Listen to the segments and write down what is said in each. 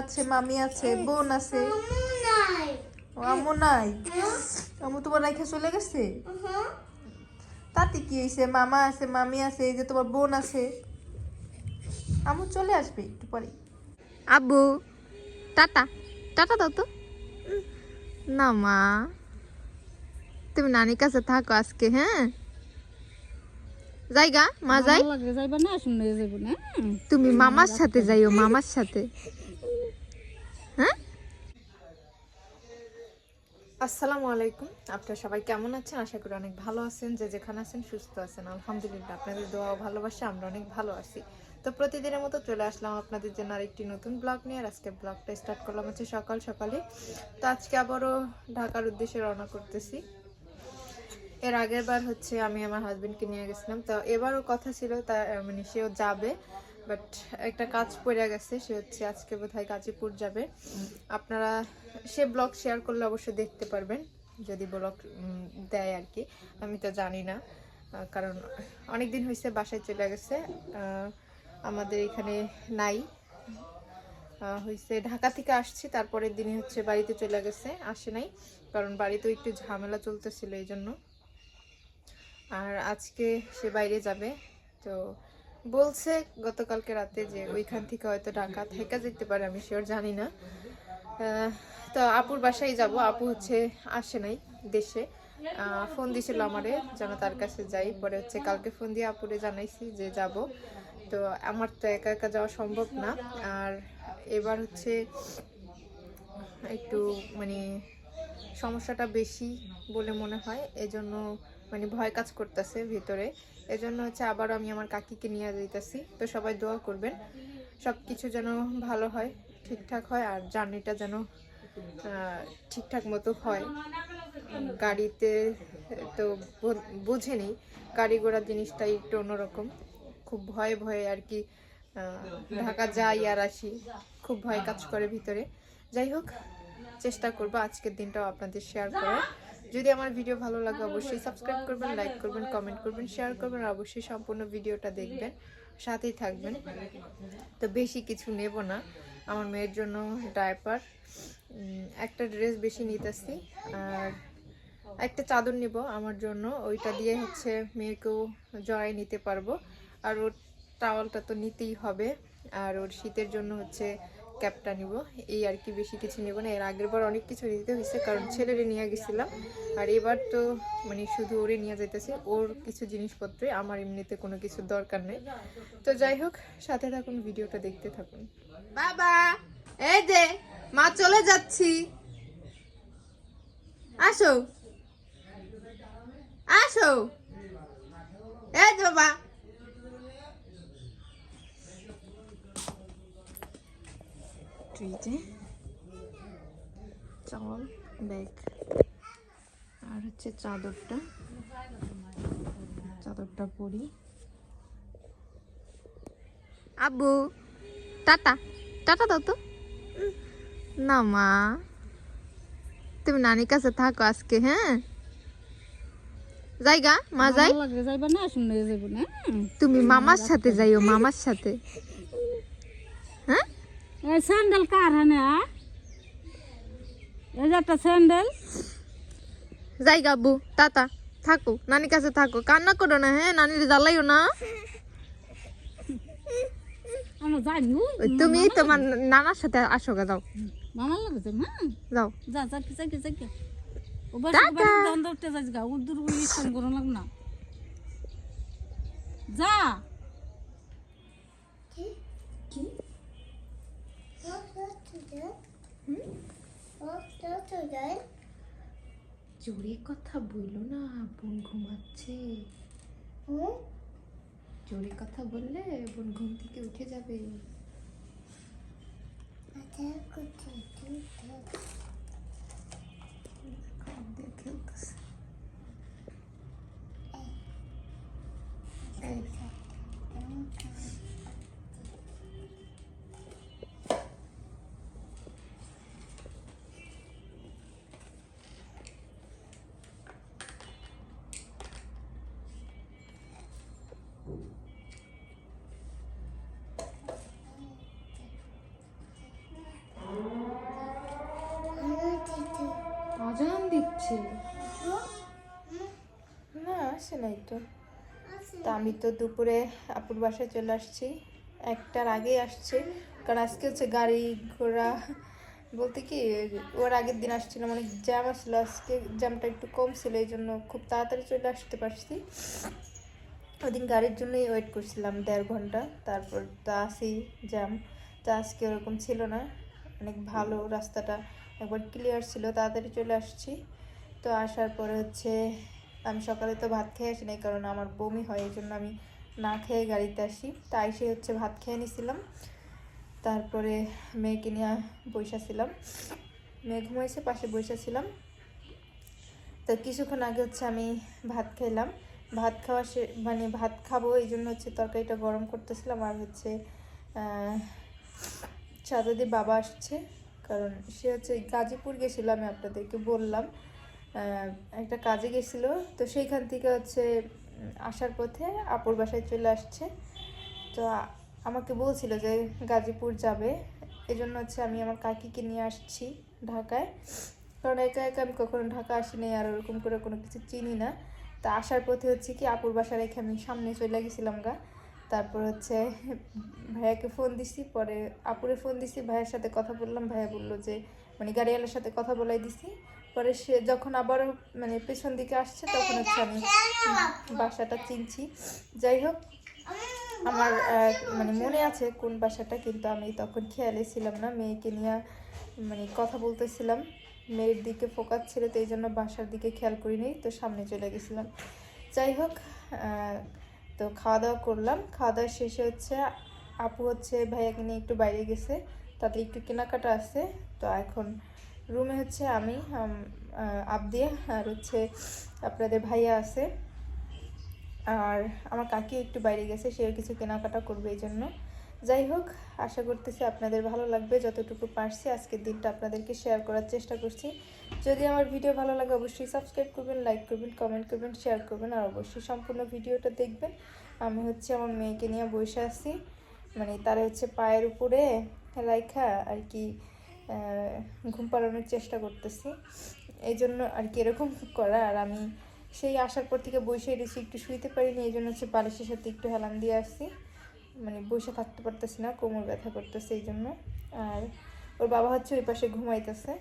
আছে মামি আছে বোন আছে। ও আম্মু নাই? আম্মু তোমার রেখে চলে গেছে? তাতে কি হয়েছে মামা আছে মামি আছে এই যে তোমার বোন আছে। আম্মু চলে আসবে একটু পরে। আব্বু টাটা। টাটা দাও তো। না মা। তুমি নানির কাছে থাকো আজকে হ্যাঁ? যাইগা মা যাই। ভালো যাইবা না শুনে যাইব না। তুমি মামার সাথে যাইও মামার সাথে। আসসালামু আলাইকুম। আপনারা সবাই কেমন আছেন? আশা করি অনেক ভালো আছেন। যে যেখানে আছেন সুস্থ আছেন। আলহামদুলিল্লাহ, আপনাদের দোয়া ভালোবাসা, আমরা অনেক ভালো আছি। তো প্রতিদিনের মতো চলে আসলাম আপনাদের জন্য আরেকটি নতুন ব্লগ নিয়ে। আজকে ব্লগটা স্টার্ট করলাম হচ্ছে সকাল সকালে। তো আজকে আবারও ঢাকার উদ্দেশ্যে রওনা করতেছি। এর আগের বার হচ্ছে আমি আমার হাজবেন্ডকে নিয়ে গেছিলাম। তো এবারও কথা ছিল তা মানে সেও যাবে। বাট একটা কাজ পড়ে গেছে, সে হচ্ছে আজকে বোধহয় গাজীপুর যাবে। আপনারা সে ব্লগ শেয়ার করলে অবশ্যই দেখতে পারবেন, যদি ব্লগ দেয় আর কি। আমি তো জানি না কারণ অনেক দিন হয়েছে বাসায় চলে গেছে আমাদের এখানে নাই। হয়েছে ঢাকা থেকে আসছি, তারপরের দিনই হচ্ছে বাড়িতে চলে গেছে, আসে নাই, কারণ বাড়িতেও একটু ঝামেলা চলতেছিল এই জন্য আর আজকে সে বাইরে যাবে, তো বলছে গতকালকে রাতে যে ওইখান থেকে হয়তো ঢাকা থেকে যেতে পারে, আমি শিওর জানি না। তো আপুর বাসায় যাব। আপু হচ্ছে আসে নাই দেশে। ফোন দিয়েছিল আমারে যেন তার কাছে যাই। পরে হচ্ছে কালকে ফোন দিয়ে আপুরে জানাইছি যে যাব। তো আমার তো একা একা যাওয়া সম্ভব না। আর এবার হচ্ছে একটু মানে সমস্যাটা বেশি বলে মনে হয়। এজন্য মানে ভয় কাজ করতেছে ভিতরে। এজন্য হচ্ছে আবার আমি আমার কাকিকে নিয়ে যাইতেছি। তো সবাই দোয়া করবেন সব কিছু যেন ভালো হয়, ঠিকঠাক হয়, আর জার্নিটা যেন ঠিকঠাক মতো হয়। গাড়িতে তো বুঝেনি, গাড়ি ঘোড়া জিনিসটাই একটু অন্যরকম। খুব ভয়ে ভয়ে আর কি ঢাকা যাই আর আসি। খুব ভয় কাজ করে ভিতরে। যাই হোক, চেষ্টা করব আজকের দিনটাও আপনাদের শেয়ার করার। যদি আমার ভিডিও ভালো লাগে অবশ্যই সাবস্ক্রাইব করবেন লাইক করবেন কমেন্ট করবেন শেয়ার করবেন আর অবশ্যই সম্পূর্ণ ভিডিওটা দেখবেন সাথেই থাকবেন। তো বেশি কিছু নেব না। আমার মেয়ের জন্য ডায়পার একটা ড্রেস বেশি নিতেছি আর একটা চাদর নিব আমার জন্য। ওইটা দিয়ে হচ্ছে মেয়েকেও জড়াই নিতে পারব। আর ওর টাওয়ালটা তো নিতেই হবে। আর ওর শীতের জন্য হচ্ছে ক্যাপটা নিব। এই আর কি বেশি কিছু নেব না। এর আগের বার অনেক কিছু নিতে হয়েছে, কারণ ছেলেরে নিয়ে গেছিলাম। আর এবার তো মানে শুধু ওরে নিয়ে যাইতেছি, ওর কিছু জিনিসপত্রে আমার এমনিতে কোনো কিছু দরকার নেই। তো যাই হোক, সাথে থাকুন, ভিডিওটা দেখতে থাকুন। বাবা, এই যে, মা চলে যাচ্ছি। আসো। আসো। এই বাবা। ট্রিতে চাল ব্যাগ আর হচ্ছে চাদরটা। চাদরটা পরি। আব্বু টাটা। টাটা দাও তো। না মা। তুমি নানির কাছে থাকো আজকে হ্যাঁ? যাইগা মা যাই। যাইবা না শুনে যাইব না। তুমি মামার সাথে যাইও মামার সাথে। এই স্যান্ডেল কার হ্যাঁ এই যে একটা স্যান্ডেল। যাইগা আব্বু টাটা। থাকো নানির কাছে থাকো। কান্না করো না হ্যাঁ? নানির জ্বালাইও না। তুমি তোমার নানার সাথে আসো গা যাও। মামার লাগে যাই মা যাও। যা যা কি যাই যাই ও বাস টাটা। বাস দান গা লাগ না যা। জোরে কথা বলল না, বোন ঘুমাচ্ছে। জোরে কথা বললে বোন ঘুম থেকে উঠে যাবে। খাবার দিয়ে নাই তো তা আমি তো দুপুরে আপুর বাসায় চলে আসছি। একটার আগেই আসছে। কারণ আজকে হচ্ছে গাড়ি ঘোড়া, বলতে কি, ওর আগের দিন আসছিল মানে জ্যাম আসছিল। আজকে জ্যামটা একটু কম ছিল, এই জন্য খুব তাড়াতাড়ি চলে আসতে পারছি। ওদিন গাড়ির জন্যই ওয়েট করছিলাম দেড় ঘণ্টা। তারপর তো আসি জ্যাম। তো আজকে ওরকম ছিল না। অনেক ভালো রাস্তাটা একবার ক্লিয়ার ছিল। তাড়াতাড়ি চলে আসছি। তো আসার পরে হচ্ছে আমি সকালে তো ভাত খেয়ে আসি নাই, কারণ আমার বমি হয়, এই জন্য আমি না খেয়ে গাড়িতে আসি। তাই সে হচ্ছে ভাত খেয়ে নিছিলাম। তারপরে মেয়েকে নিয়ে বসেছিলাম মেয়ে ঘুমাইছে, পাশে বসেছিলাম তো কিছুক্ষণ আগে হচ্ছে আমি ভাত খেলাম। ভাত খাওয়া সে মানে ভাত খাব, এই জন্য হচ্ছে তরকারিটা গরম করতেছিলাম। আর হচ্ছে চাঁদাদি বাবা আসছে। কারণ সে হচ্ছে গাজীপুর গেছিল, আমি আপনাদেরকে বললাম। একটা কাজে গেছিল, তো সেইখান থেকে হচ্ছে আসার পথে আপুর বাসায় চলে আসছে। তো আমাকে বলছিল যে গাজীপুর যাবে, এজন্য হচ্ছে আমি আমার কাকিকে নিয়ে আসছি ঢাকায়। কারণ একা একা আমি কখনো ঢাকা আসিনি আর ওরকম করে কোনো কিছু চিনি না। তা আসার পথে হচ্ছে কি, আপুর বাসা রেখে আমি সামনে চলে গেছিলাম গা। তারপর হচ্ছে, ভাইয়াকে ফোন দিছি, পরে আপুরে ফোন দিছি, ভাইয়ের সাথে কথা বললাম, ভাইয়া বলল যে মানে গাড়িওয়ালার সাথে কথা বলাই দিছি। পরে সে যখন আবার মানে পেছন দিকে আসছে, তখন হচ্ছে আমি বাসাটা চিনছি। যাই হোক, আমার মানে মনে আছে কোন বাসাটা, কিন্তু আমি তখন খেয়ালে ছিলাম না। মেয়েকে নিয়ে মানে কথা বলতেছিলাম। মেয়ের দিকে ফোকাস ছিল, তো এই জন্য বাসার দিকে খেয়াল করিনি, তো সামনে চলে গেছিলাম। যাই হোক তো খাওয়া দাওয়া করলাম। খাওয়া দাওয়া শেষে হচ্ছে আপু হচ্ছে ভাইয়াকে নিয়ে একটু বাইরে গেছে। তাতে একটু কেনাকাটা আছে, তো এখন রুমে হচ্ছে আমি আবদিয়া আর হচ্ছে আপনাদের ভাইয়া আছে। আর আমার কাকি একটু বাইরে গেছে সেও কিছু কেনাকাটা করবে এই জন্য। যাই হোক, আশা করতেছি আপনাদের ভালো লাগবে। যতটুকু পারছি আজকের দিনটা আপনাদেরকে শেয়ার করার চেষ্টা করছি। যদি আমার ভিডিও ভালো লাগে অবশ্যই সাবস্ক্রাইব করবেন লাইক করবেন কমেন্ট করবেন শেয়ার করবেন আর অবশ্যই সম্পূর্ণ ভিডিওটা দেখবেন। আমি হচ্ছে আমার মেয়েকে নিয়ে বসে আছি। মানে তারা হচ্ছে পায়ের উপরে রাইখা আর কি ঘুম পাড়ানোর চেষ্টা করতেছি। এই জন্য আর কি এরকম করা। আর আমি সেই আসার পর থেকে বসে রয়েছি, একটু শুইতে পারিনি এই জন্য হচ্ছে বালিশের সাথে একটু হেলান দিয়ে আসছি। মানে বসে থাকতে পারতেছি না, কোমর ব্যথা করতেছে এই জন্য আর ওর বাবা হচ্ছে ওই পাশে ঘুমাইতেছে।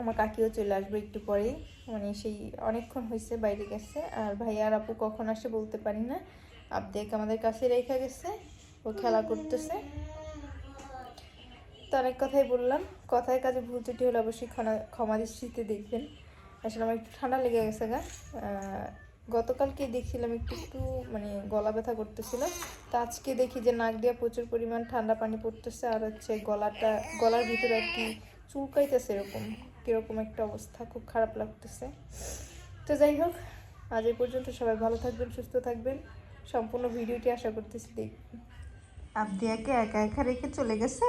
আমার কাকিও চলে আসবে একটু পরেই মানে সেই অনেকক্ষণ হয়েছে বাইরে গেছে। আর ভাই আর আপু কখন আসে বলতে পারি না। আবদেক আমাদের কাছে রেখে গেছে। ও খেলা করতেছে। তো অনেক কথাই বললাম, কথায় কাজে ভুল ত্রুটি হলে অবশ্যই ক্ষমা ক্ষমা দৃষ্টিতে দেখবেন। আসলে আমার একটু ঠান্ডা লেগে গেছে গা। গতকালকে দেখছিলাম একটু একটু মানে গলা ব্যথা করতেছিল। তো আজকে দেখি যে নাক দিয়ে প্রচুর পরিমাণ ঠান্ডা পানি পড়তেছে আর হচ্ছে গলাটা, গলার ভিতরে আর কি চুলকাইতেছে এরকম, কীরকম একটা অবস্থা, খুব খারাপ লাগতেছে। তো যাই হোক, আজ এই পর্যন্ত সবাই ভালো থাকবেন, সুস্থ থাকবেন। সম্পূর্ণ ভিডিওটি আশা করতেছি দেখবেন আবদিয়াকে একা একা রেখে চলে গেছে?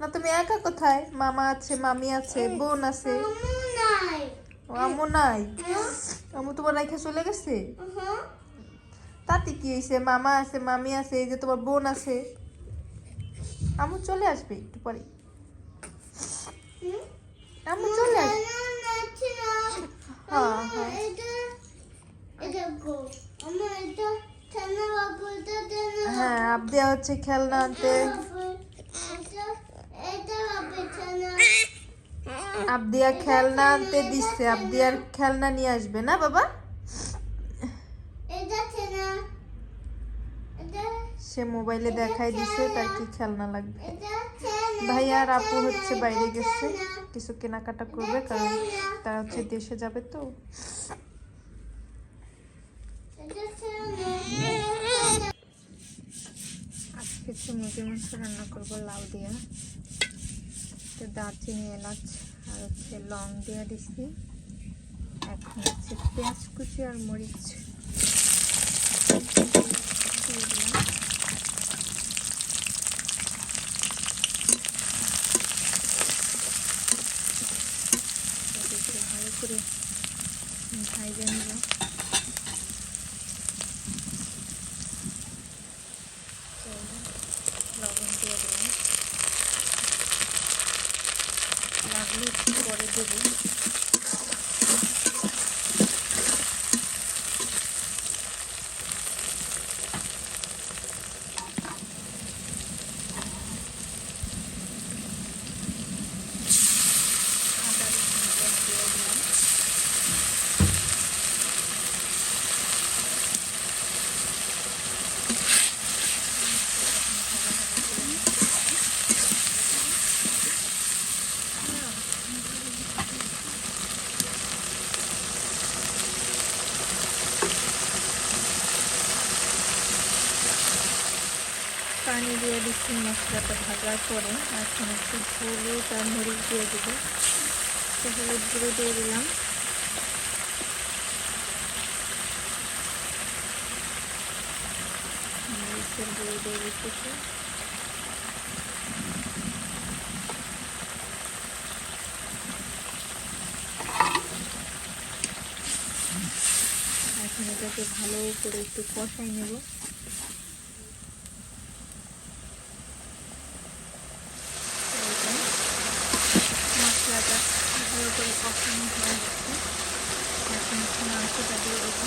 না তুমি একা কোথায়? মামা আছে মামি আছে বোন আছে। ও আম্মু নাই আম্মু তোমার রেখে চলে গেছে? তাতে কি হয়েছে মামা আছে মামি আছে এই যে তোমার বোন আছে। আম্মু চলে আসবে একটু পরে। আম্মু চলে আসবে হ্যাঁ হ্যাঁ। হ্যাঁ আবদিয়া হচ্ছে খেলনা আনতে আবদিয়া খেলনা আনতে দিচ্ছে। আবদিয়ার খেলনা নিয়ে আসবে না বাবা? সে মোবাইলে দেখাই দিছে তার কি খেলনা লাগবে? ভাইয়া আর আপু হচ্ছে বাইরে গেছে। কিছু কেনাকাটা করবে কারণ তারা হচ্ছে দেশে যাবে তো। আজকে হচ্ছে মুরগির মাংস রান্না করব লাউ দিয়া। তো দারচিনি এলাচ। আর হচ্ছে লং দিয়ে দিছি এখন হচ্ছে পেঁয়াজ কুচি আর মরিচ। ভালো করে ভাইজে নিব। লবণ লাগলে একটু পরে দেবো আদা রসুন পেঁয়াজ দিয়ে দিলাম পানি দিয়ে দিচ্ছি ভাজার পরে এখন একটু হলুদ আর মরিচ দিয়ে দেবো। তো হলুদ গুঁড়ো দিয়ে দিলাম। মরিচের গুঁড়ো দিয়ে দিতেছি। এখন এটাকে ভালো করে একটু কষাই নেব এরকম মশলাটা এখন একটু মাংসটা দিয়ে দেবো।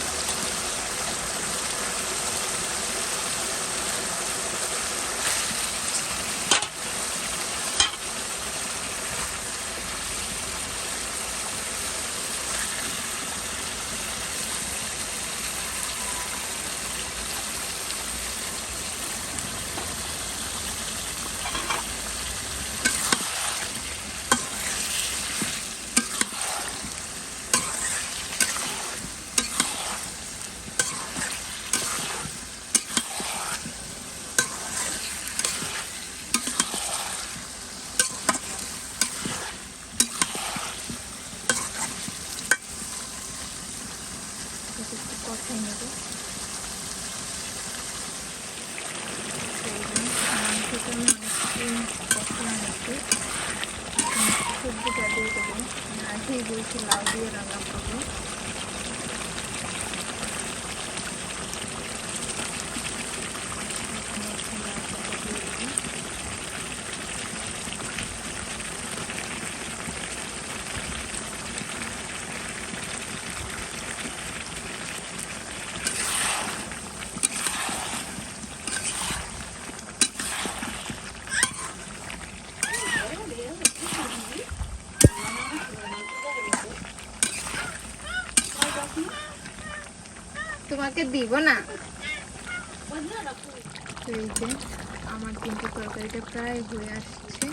এটা একটু কষাই নেব মাংসটা আমি কষানো নিচ্ছি সবজিটা বলছি লাউ দিয়ে রান্না করব এখন হচ্ছে লাউটাকে দিয়ে দেবো তোমাকে দিব না। এই যে, আমার কিন্তু তরকারিটা প্রায় হয়ে আসছে।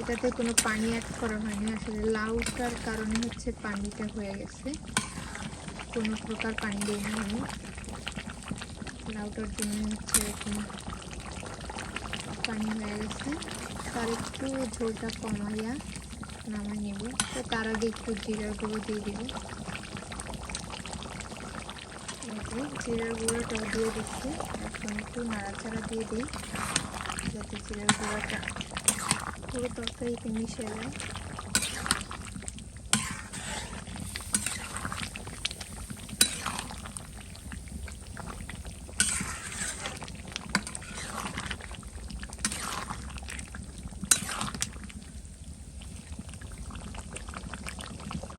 এটাতে কোনো পানি অ্যাড করা হয়নি। আসলে লাউটার কারণে হচ্ছে পানিটা হয়ে গেছে। কোনো প্রকার পানি দিইনি আমি লাউটার জন্য হচ্ছে এরকম পানি হয়ে গেছে। তার একটু ঝোলটা কমাইয়া নামাই নেব। তো তার আগে একটু জিরার গুঁড়ো দিয়ে দিব। যে জিরার গুঁড়োটাও দিয়ে দিচ্ছি। এখন একটু নাড়াচাড়া দিয়ে দিই, যাতে জিরার গুঁড়োটা পুরো তরকারিতে মিশে যায়।